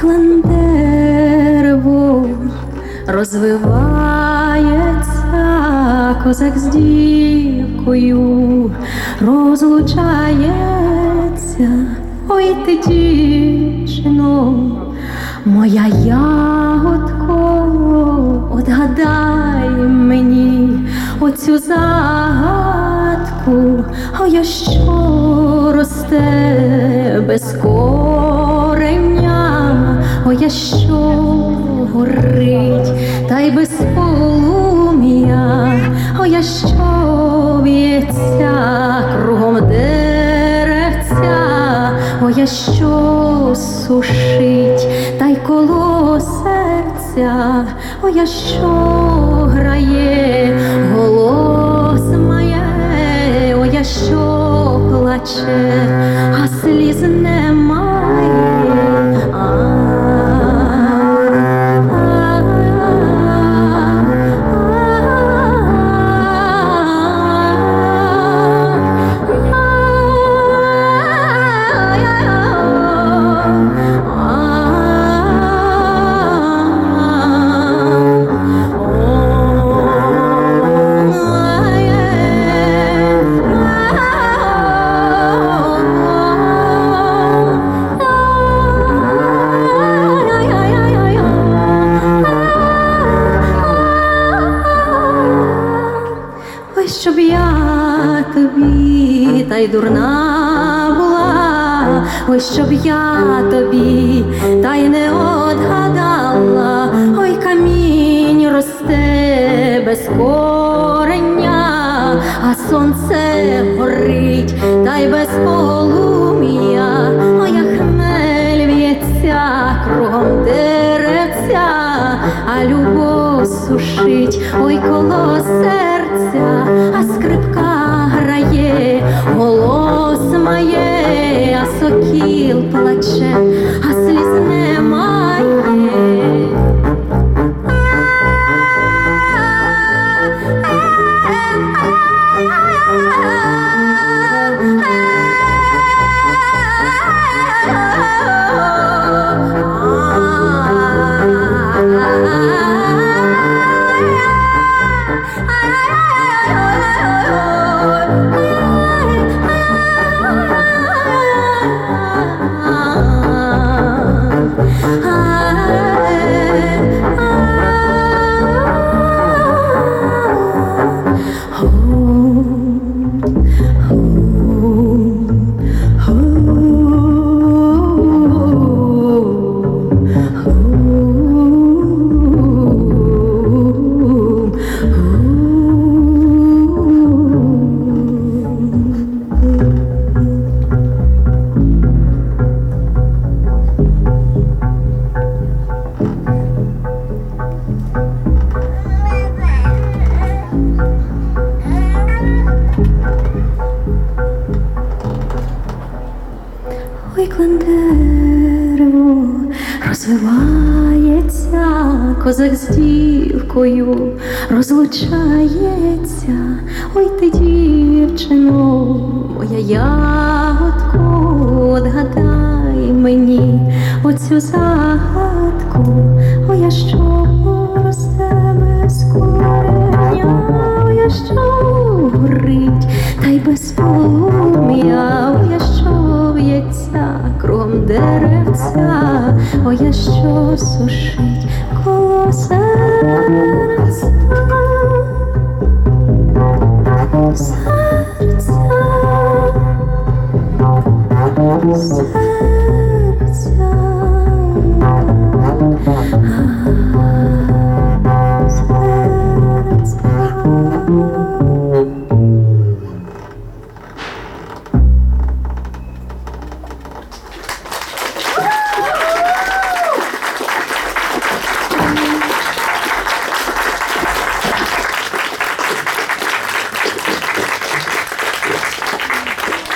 клендерву розвивається козак з дівкою, розлучається, ой ти дівчино, моя ягодко, отгадай мені оцю загадку, а я що росте без кого я що горить, та й без полум'я, о я що в'ється кругом деревця, о я що сушить, та й коло серця, о я що грає щоб я тобі та й дурна була, ой, щоб я тобі та й не отгадала, ой, камінь росте без корення, а сонце горить, та й без полум'я, ой, хмель в'ється кругом деревця, а любов сушить, ой, коло серця, а скрипка грає, голос має, а сокіл плаче, Ой, клендерво розвивається, козак з дівкою розлучається, ой ти дівчино, моя ягодко, отгадай мені оцю загадку, кругом я що сушить.